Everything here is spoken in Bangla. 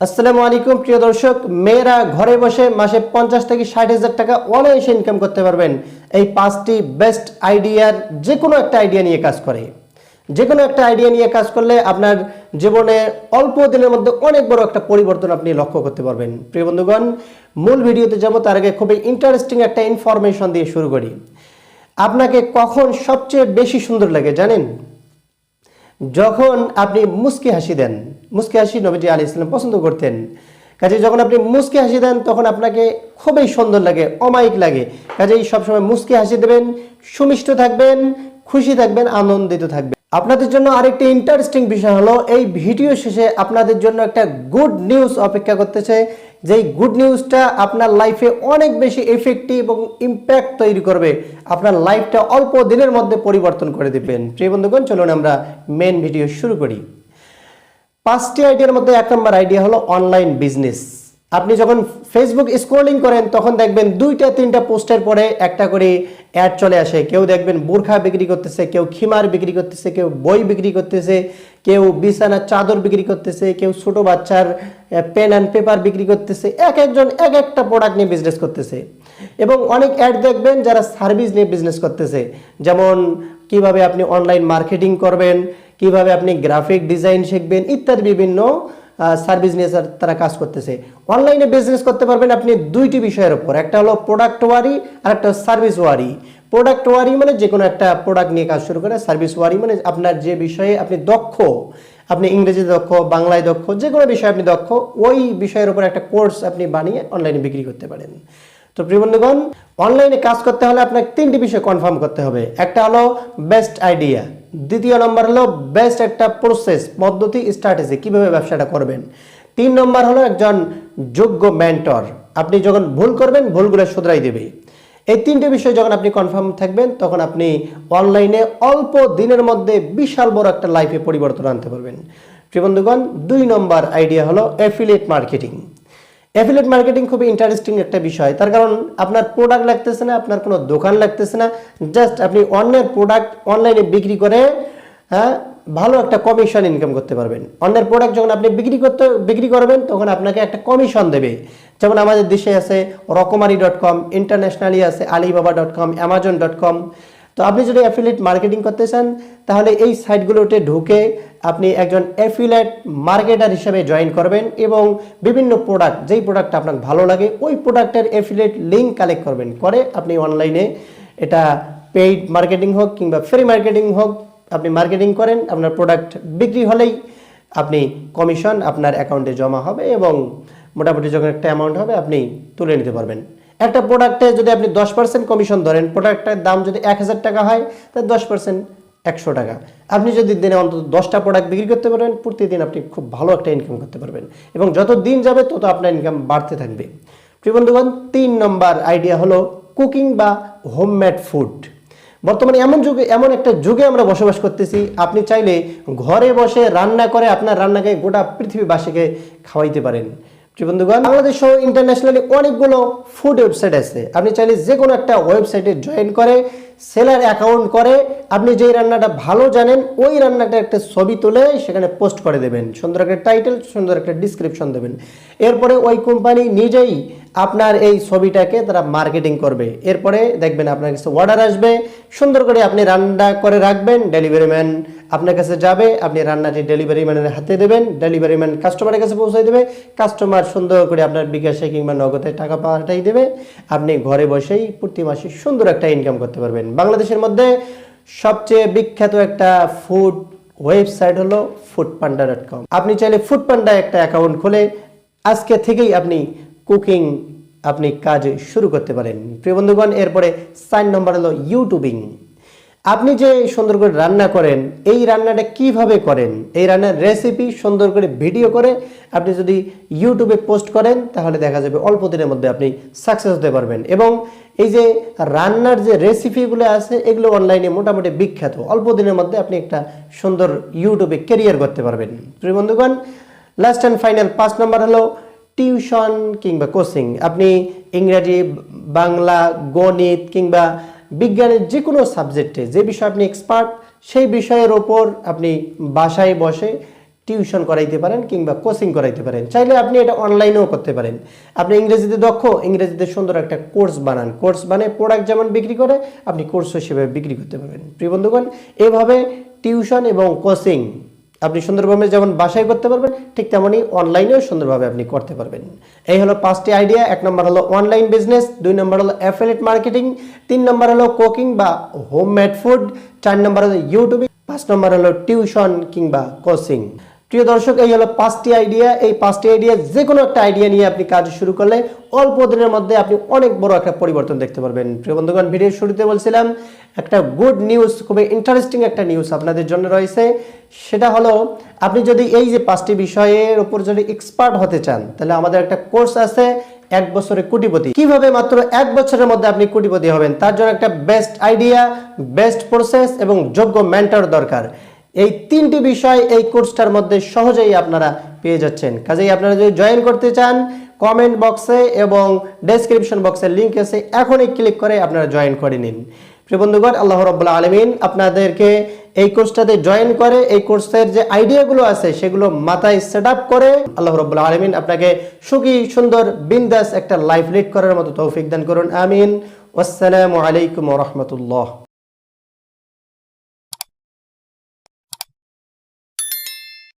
আসসালামু আলাইকুম, প্রিয় দর্শক। মেয়েরা ঘরে বসে মাসে পঞ্চাশ থেকে ষাট হাজার টাকা অনায়াসে ইনকাম করতে পারবেন। এই পাঁচটি বেস্ট আইডিয়ার যে কোনো একটা আইডিয়া নিয়ে কাজ করে। যে কোনো একটা আইডিয়া নিয়ে কাজ করলে আপনার জীবনে অল্প দিনের মধ্যে অনেক বড় একটা পরিবর্তন আপনি লক্ষ্য করতে পারবেন। প্রিয় বন্ধুগণ, মূল ভিডিওতে যাব, তার আগে খুবই ইন্টারেস্টিং একটা ইনফরমেশন দিয়ে শুরু করি। আপনাকে কখন সবচেয়ে বেশি সুন্দর লাগে জানেন? যখন আপনি মুস্কি হাসি দেন, মুস্কি হাসি নবীজি আলী ইসলাম পছন্দ করতেন কাজে যখন আপনি মুস্কি হাসি দেন, তখন আপনাকে খুবই সুন্দর লাগে, অমায়িক লাগে। কাজেই সবসময় মুস্কি হাসি দেবেন, সুমিষ্ট থাকবেন, খুশি থাকবেন, আনন্দিত থাকবেন। আপনাদের জন্য আরেকটি ইন্টারেস্টিং বিষয় হলো, এই ভিডিও শেষে আপনাদের জন্য একটা গুড নিউজ অপেক্ষা করতেছে। যেই গুড নিউজটা আপনার লাইফে অনেক বেশি এফেক্টিভ এবং ইম্প্যাক্ট তৈরি করবে। আপনার লাইফটা অল্প দিনের মধ্যে পরিবর্তন করে দিবেন। প্রিয় বন্ধুগণ, চলুন আমরা মেন ভিডিও শুরু করি। পাঁচটি আইডিয়ার মধ্যে এক নম্বর আইডিয়া হলো অনলাইন বিজনেস আপনি যখন ফেসবুক স্ক্রোলিং করেন, তখন দেখবেন দুইটা, তিনটা পোস্টের পরে একটা করে অ্যাড চলে আসে। কেউ দেখবেন বোরখা বিক্রি করতেছে, কেউ খিমার বিক্রি করতেছে, কেউ বই বিক্রি করতেছে, কেউ বিছানার চাদর বিক্রি করতেছে, কেউ ছোট বাচ্চার পেন অ্যান্ড পেপার বিক্রি করতেছে। এক একজন এক একটা প্রোডাক্ট নিয়ে বিজনেস করতেছে। এবং অনেক অ্যাড দেখবেন যারা সার্ভিস নিয়ে বিজনেস করতেছে। যেমন কীভাবে আপনি অনলাইন মার্কেটিং করবেন, কীভাবে আপনি গ্রাফিক ডিজাইন শিখবেন, ইত্যাদি বিভিন্ন সার্ভিস নিয়ে তারা কাজ করতেছে। অনলাইনে বিজনেস করতে পারবেন আপনি দুইটি বিষয়ের উপর। একটা হলো প্রোডাক্ট ওয়ারি আর একটা সার্ভিস ওয়ারি প্রোডাক্ট ওয়ারি মানে যে কোনো একটা প্রোডাক্ট নিয়ে কাজ শুরু করে সার্ভিস ওয়ারি মানে আপনার যে বিষয়ে আপনি দক্ষ, আপনি ইংরেজি দক্ষ, বাংলায় দক্ষ যে কোনো বিষয়ে আপনি দক্ষ, ওই বিষয়ের উপর একটা কোর্স আপনি বানিয়ে অনলাইনে বিক্রি করতে পারেন। তো প্রিয় বন্ধুগণ অনলাইনে কাজ করতে হলে আপনাকে তিনটি বিষয় কনফার্ম করতে হবে। একটা হলো বেস্ট আইডিয়া দ্বিতীয় নম্বর হলো বেস্ট একটা প্রসেস পদ্ধতি স্ট্র্যাটেজি কীভাবে ব্যবসাটা করবেন। তিন নম্বর হলো একজন যোগ্য মেন্টর আপনি যখন ভুল করবেন, ভুলগুলো শুধরাই দেবে। এই তিনটে বিষয় যখন আপনি কনফার্ম থাকবেন, তখন আপনি অনলাইনে অল্প দিনের মধ্যে বিশাল বড় একটা লাইফে পরিবর্তন আনতে পারবেন। প্রিয় বন্ধুগণ, দুই নম্বর আইডিয়া হলো অ্যাফিলিয়েট মার্কেটিং অ্যাফিলেট মার্কেটিং খুবই ইন্টারেস্টিং একটা বিষয়। তার কারণ আপনার প্রোডাক্ট লাগতেছে না, আপনার কোনো দোকান লাগতেছে না। জাস্ট আপনি অন্যের প্রোডাক্ট অনলাইনে বিক্রি করে হ্যাঁ ভালো একটা কমিশন ইনকাম করতে পারবেন। অন্যের প্রোডাক্ট যখন আপনি বিক্রি করতে, বিক্রি করবেন, তখন আপনাকে একটা কমিশন দেবে। যেমন আমাদের দেশে আছে রকমারি ডট কম ইন্টারন্যাশনালি আছে Alibaba dot com Amazon dot com তো আপনি যদি অ্যাফিলেট মার্কেটিং করতে চান, তাহলে এই সাইটগুলোতে ঢুকে আপনি একজন অ্যাফিলেট মার্কেটার হিসেবে জয়েন করবেন এবং বিভিন্ন প্রোডাক্ট যেই প্রোডাক্ট আপনার ভালো লাগে, ওই প্রোডাক্টের অ্যাফিলেট লিঙ্ক কালেক্ট করবেন। করে আপনি অনলাইনে এটা পেইড মার্কেটিং হোক কিংবা ফ্রি মার্কেটিং হোক, আপনি মার্কেটিং করেন, আপনার প্রোডাক্ট বিক্রি হলেই আপনি কমিশন আপনার অ্যাকাউন্টে জমা হবে এবং মোটামুটি যখন একটা অ্যামাউন্ট হবে, আপনি তুলে নিতে পারবেন। একটা প্রোডাক্টে যদি আপনি দশ পার্সেন্ট কমিশন ধরেন প্রোডাক্টের দাম যদি এক হাজার টাকা হয়, তাহলে দশ পার্সেন্ট একশো টাকা। আপনি যদি দিনে অন্তত দশটা প্রোডাক্ট বিক্রি করতে পারবেন প্রতিদিন আপনি খুব ভালো একটা ইনকাম করতে পারবেন। এবং যত দিন যাবে, তত আপনার ইনকাম বাড়তে থাকবে। প্রিয় বন্ধুগণ, তিন নম্বর আইডিয়া হলো কুকিং বা হোমমেড ফুড বর্তমানে এমন যুগে, এমন একটা যুগে আমরা বসবাস করতেছি, আপনি চাইলে ঘরে বসে রান্না করে আপনার রান্নাকে গোটা পৃথিবীবাসীকে খাওয়াইতে পারেন। বন্ধুগণ বাংলাদেশ সহ ইন্টারন্যাশনালি অনেকগুলো ফুড ওয়েবসাইট আছে। আপনি চাইলে যে কোনো একটা ওয়েবসাইটে জয়েন করে সেলার অ্যাকাউন্ট করে, আপনি যেই রান্নাটা ভালো জানেন, ওই রান্নাটা একটা ছবি তুলে সেখানে পোস্ট করে দেবেন। সুন্দর একটা টাইটেল সুন্দর একটা ডিসক্রিপশন দেবেন। এরপরে ওই কোম্পানি নিজেই আপনার এই ছবিটাকে তারা মার্কেটিং করবে। এরপরে দেখবেন আপনার কাছে অর্ডার আসবে। সুন্দর করে আপনি রান্না করে রাখবেন ডেলিভারি ম্যান আপনার কাছে যাবে, আপনি রান্নাটি ডেলিভারি ম্যানের হাতে দেবেন ডেলিভারি ম্যান কাস্টমারের কাছে পৌঁছে দেবে। কাস্টমার সুন্দর করে আপনার বিকাশে কিংবা নগদে টাকা পাঠাই দেবে। আপনি ঘরে বসেই প্রতি মাসে সুন্দর একটা ইনকাম করতে পারবেন। বাংলাদেশের মধ্যে সবচেয়ে বিখ্যাত একটা ফুড ওয়েবসাইট হলো ফুড পান্ডা ডট কম আপনি চাইলে ফুড পান্ডা একটা অ্যাকাউন্ট খুলে আজকে থেকেই আপনি কুকিং আপনি কাজ শুরু করতে পারেন। প্রিয় বন্ধুগণ, এরপরে সাইন নম্বর হলো ইউটিউবিং আপনি যে সুন্দর করে রান্না করেন, এই রান্নাটা কীভাবে করেন? এই রান্নার রেসিপি সুন্দর করে ভিডিও করে আপনি যদি ইউটিউবে পোস্ট করেন, তাহলে দেখা যাবে অল্প দিনের মধ্যে আপনি সাকসেস হতে পারবেন। এবং এই যে রান্নার যে রেসিপিগুলো আছে, এগুলো অনলাইনে মোটামুটি বিখ্যাত। অল্প দিনের মধ্যে আপনি একটা সুন্দর ইউটিউবে ক্যারিয়ার করতে পারবেন। প্রিয় বন্ধুগণ লাস্ট অ্যান্ড ফাইনাল পাঁচ নম্বর হলো টিউশন কিংবা কোচিং আপনি ইংরাজি, বাংলা, গণিত কিংবা বিজ্ঞানের যে কোনো সাবজেক্টে যে বিষয়ে আপনি এক্সপার্ট সেই বিষয়ের ওপর আপনি বাসায় বসে টিউশন করাইতে পারেন কিংবা কোচিং করাইতে পারেন। চাইলে আপনি এটা অনলাইনেও করতে পারেন। আপনি ইংরেজিতে দক্ষ, ইংরেজিতে সুন্দর একটা কোর্স বানান। কোর্স বানিয়ে প্রোডাক্ট যেমন বিক্রি করে, আপনি কোর্স হিসেবে বিক্রি করতে পারবেন। প্রিয় এভাবে টিউশন এবং কোচিং আপনি সুন্দরভাবে যেমন বাসায় করতে পারবেন, ঠিক তেমনই অনলাইনেও সুন্দরভাবে আপনি করতে পারবেন। এই হলো পাঁচটি আইডিয়া এক নম্বর হলো অনলাইন বিজনেস দুই নম্বর হলো অ্যাফেলেট মার্কেটিং তিন নম্বর হলো কুকিং বা হোম মেড ফুড চার নম্বর হলো ইউটিউবে পাঁচ নম্বর হলো টিউশন কিংবা কোচিং প্রিয় দর্শক, এই হলো পাঁচটি আইডিয়া এই পাঁচটি আইডিয়া যে কোনো একটা আইডিয়া নিয়ে আপনি কাজ শুরু করলে অল্প দিনের মধ্যে আপনি অনেক বড় একটা পরিবর্তন দেখতে পারবেন। প্রিয় বন্ধুগণ, ভিডিওর শুরুতে বলছিলাম, একটা গুড নিউজ খুবই ইন্টারেস্টিং একটা নিউজ আপনাদের জন্য রয়েছে। সেটা হলো, আপনি যদি এই যে পাঁচটি বিষয়ের উপর যদি এক্সপার্ট হতে চান, তাহলে আমাদের একটা কোর্স আছে, এক বছরে কোটিপতি। কীভাবে মাত্র এক বছরের মধ্যে আপনি কোটিপতি হবেন? তার জন্য একটা বেস্ট আইডিয়া বেস্ট প্রসেস এবং যোগ্য মেন্টর দরকার। এই তিনটি বিষয় এই কোর্সটার মধ্যে সহজেই আপনারা পেয়ে যাচ্ছেন। কাজেই আপনারা যদি জয়েন করতে চান কমেন্ট বক্সে এবং ডেসক্রিপশন বক্সে লিঙ্ক আছে এখনই ক্লিক করে আপনারা জয়েন করে নিন। প্রিয় বন্ধুগণ, আল্লাহ রব্বুল্লাহ আলমিন আপনাদেরকে এই কোর্সটাতে জয়েন করে, এই কোর্সের যে আইডিয়াগুলো আছে সেগুলো মাথায় সেট আপ করে আল্লাহ রব্বুল্লাহ আলমিন আপনাকে সুখী, সুন্দর, বিন্দাস একটা লাইফ লিড করার মতো তৌফিক দান করুন। আমিন। আসসালামু আলাইকুম রহমতুল্লাহ।